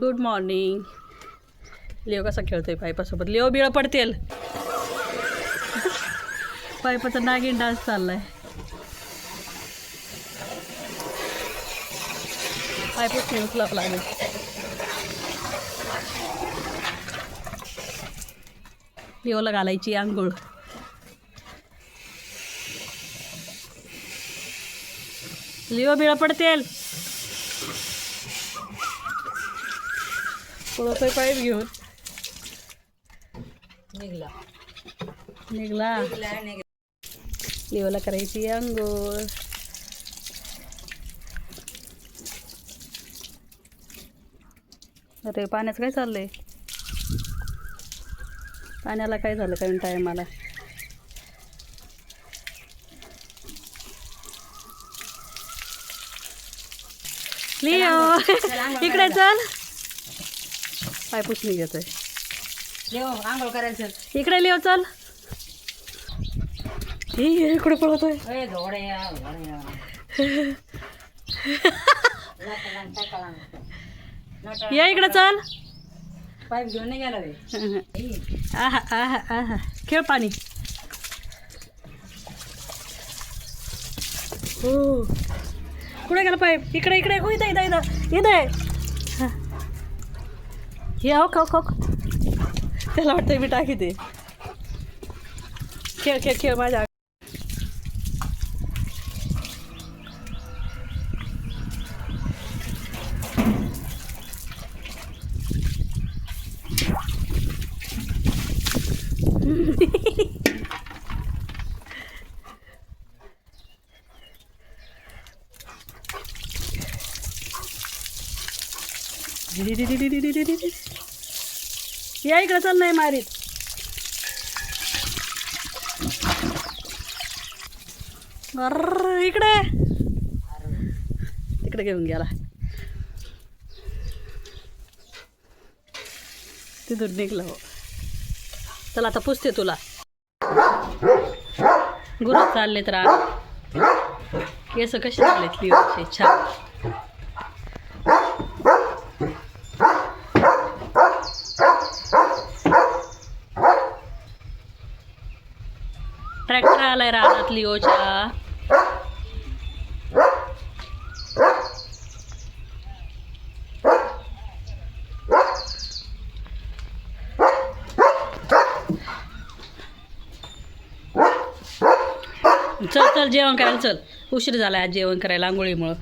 Good morning Leo कसा खेळतोय? पायपासोबत. Leo बिळ पडतेल. पायपाचा नागिन डान्स चाललाय. पायपच नाही उचलावं लागेल लिओला घालायची आंघोळ. लिओ बिळ पडतेल. पळतोय पाईप घेऊन. निघला. निघला. लिओला करायची आंघोळ. अरे पाण्याचं काय चाललंय? पाण्याला काय झालं काय टायमाला लिओ इकडे चल. पाय पुसणी घेतोय. देव आंघोळ करायचं. इकडे लिओ चल. ही इकडे पळतोय. या इकडे चल. पाईप घेऊन नाही गेला. आहा आहा आहा. खेळ पाणी. हो. कुठे गेला पाईप? इकडे इकडे. हो इथं इथं इथं. इथं. हे आहो खो खाऊ त्याला वाटतं मी टाकी ते खेळ खेळ खेळ माझ्या या इकडे चल नाही मारीत. अर्र, इकडे. तिकडे घेऊन गेला. तिथून निघलं हो. चला आता पुसते तुला. गुरु चालले तर केस कसे झालेत हो, छान ट्रॅक्टर आलाय रानात लिओच्या चल चल जेवण करायला चल. उशीर झाला आज जेवण करायला आंघोळीमुळं.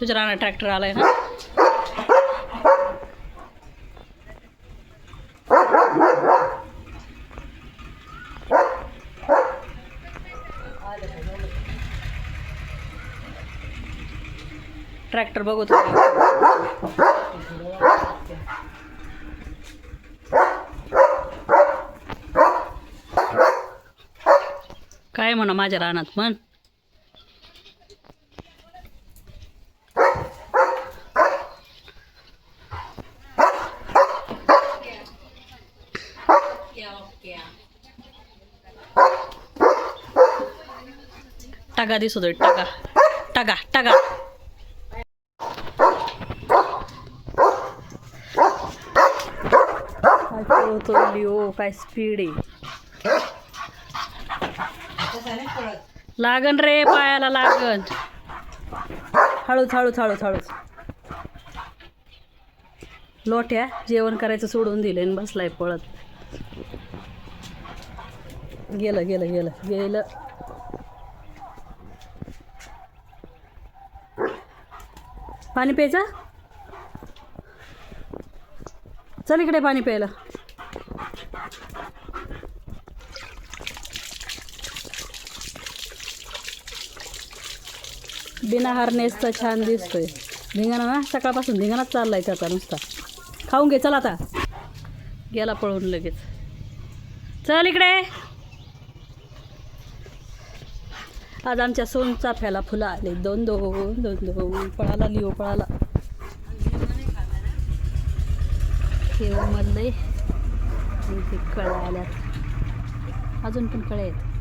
तुझ्या रानात ट्रॅक्टर आलाय ना? ट्रॅक्टर बघत होतो. काय म्हणा माझ्या रानात म्हण? टाका दिसतोय टाका. टाका टाका. काय पळतो लिओ काय स्पीड आहे. लागन रे पायाला लागन. हळूच हळूच हळूच हळूच. लोट्या जेवण करायचं सोडून दिले बसलाय पळत. गेलं गेलं गेलं गेलं. पाणी प्यायचं? चल इकडे पाणी प्यायला. बिना हार्नेसचा छान दिसतोय. धिंगाणा ना सकाळपासून धिंगाणाच चाललाय त्याचा नुसता. खाऊन घे चल आता. गेला पळून लगेच. चल इकडे. आज आमच्या सोनचाफ्याला फुलं आले. दोन दोन दोन दोन. पळाला लिओ पळाला. हे उमललंय आणि ते कळ्या आल्यात. अजून पण कळ्या आहेत.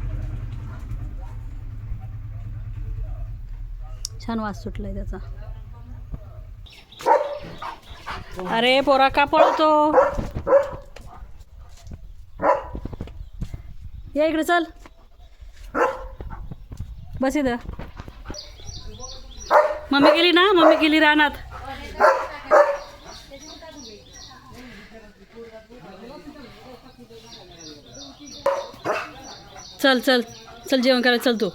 छान वास सुटलाय त्याचा. अरे पोरा का पळतो? या इकडे चल. बस इथं. मम्मी गेली ना? मम्मी गेली रानात. चल चल. चल जेवण करायला चल तू.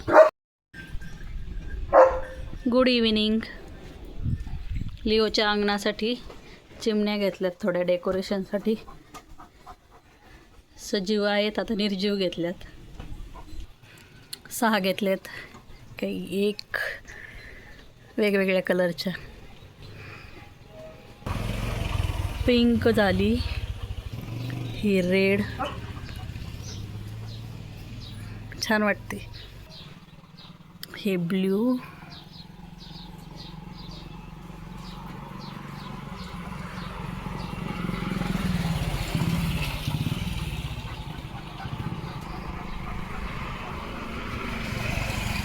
गुड इव्हिनिंग लिओच्या अंगणासाठी चिमण्या घेतल्यात थोड्या डेकोरेशनसाठी सजीव आहेत आता निर्जीव घेतल्यात. सहा घेतल्यात काही एक वेगवेगळ्या कलरच्या पिंक झाली. ही रेड छान वाटते. हे ब्ल्यू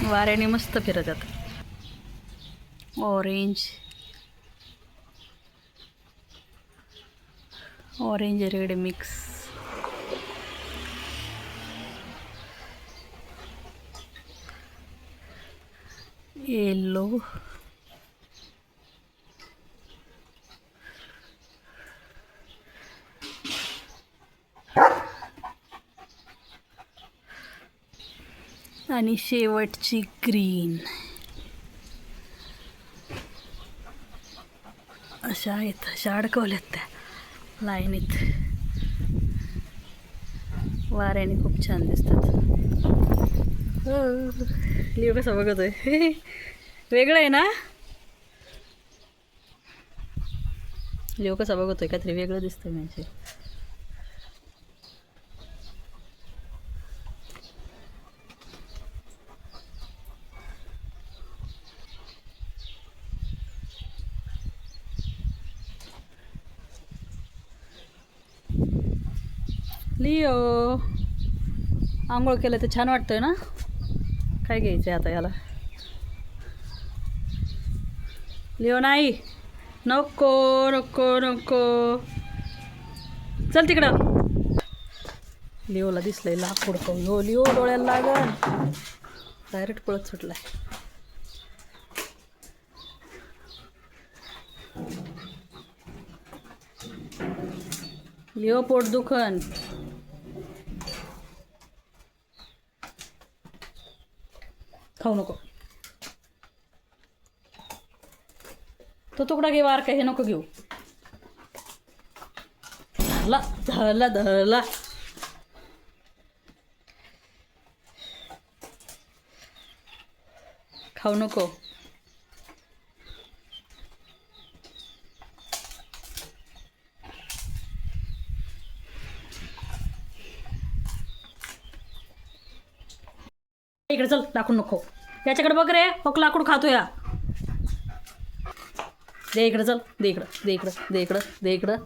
वाऱ्याने मस्त फिरतात orange orange red mix yellow आणि शेवटची ग्रीन. अशा आहेत अशा अडकवल्यात त्या लाईनीत. वाऱ्याने खूप छान दिसतात. हो लिओ कसा बघतोय? वेगळं आहे ना? लिओ कसा बघतोय? काहीतरी वेगळं दिसतंय म्हणजे लिओ. आंघोळ केलं तर छान वाटतंय ना? काय घ्यायचं आहे आता याला? लिओ नाही. नको नको नको. चल तिकडं. लिओला दिसलंय लाकूड पाहून हो लिओ डोळ्याला लागल. डायरेक्ट पळत सुटलाय. लिओ पोट दुखन. खाऊ नको. तो तुकडा घे वार काय हे नको घेऊ. धरला धरला धरला. खाऊ नको. इकडे चल लाकूड नको. याच्याकडे बघ रे हो लाकूड खातो या. दे इकडं चल दे इकडं दे इकडं दे इकडं दे इकडं.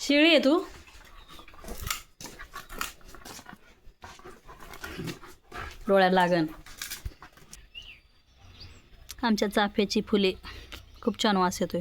शिळी आहे तू? डोळ्यात लागन. आमच्या चाफ्याची फुले खूप छान वास येतोय.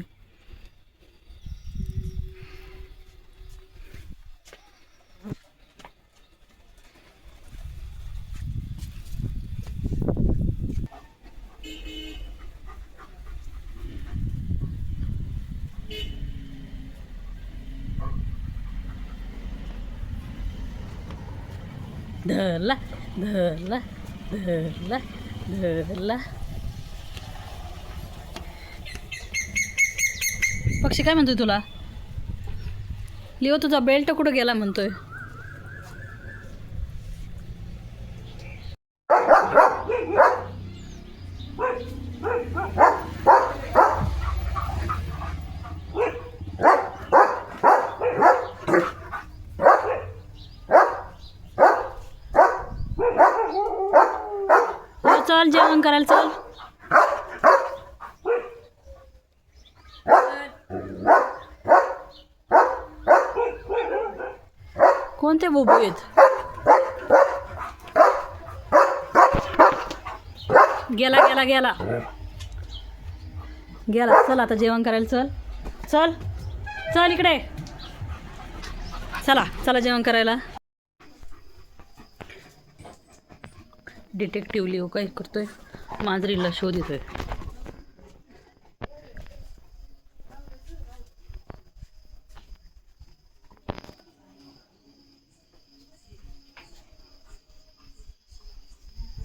धरला धरला धरला धरला. पक्षी काय म्हणतोय तुला? लिओ तुझा बेल्ट कुठं गेला म्हणतोय हो, चल जेवण करायला चल. कोणते बोबू आहेत? गेला गेला गेला. गेला चल आता जेवण करायला चल. चल चल इकडे. चला चला जेवण करायला. डिटेक्टिव्ह लिओ काय करतोय? मांजरीला शोध येतोय.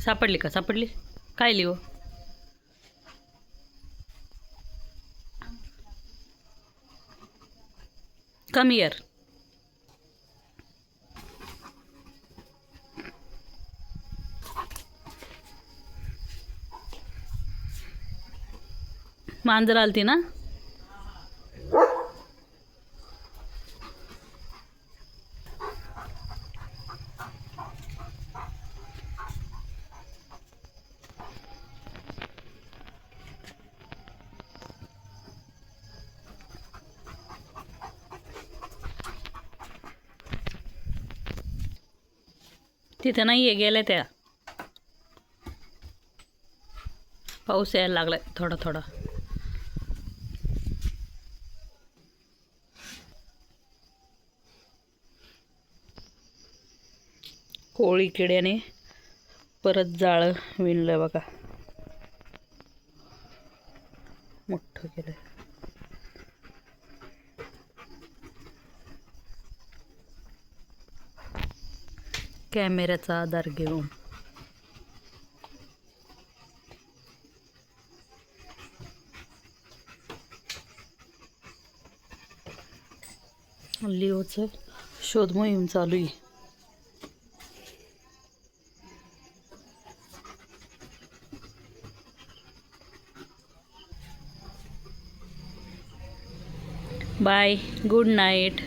सापडली का? सापडली? काय लिओ? कम इयर मांजर आलती ना? तिथे नाही आहे गेल्या त्या. पाऊस यायला लागलाय थोडा थोडा. कोळी किड्याने परत जाळं विणलं बघा. मोठं केलं कॅमेऱ्याचा आधार घेऊन. लिओचं शोध मोहीम चालू आहे. Bye good night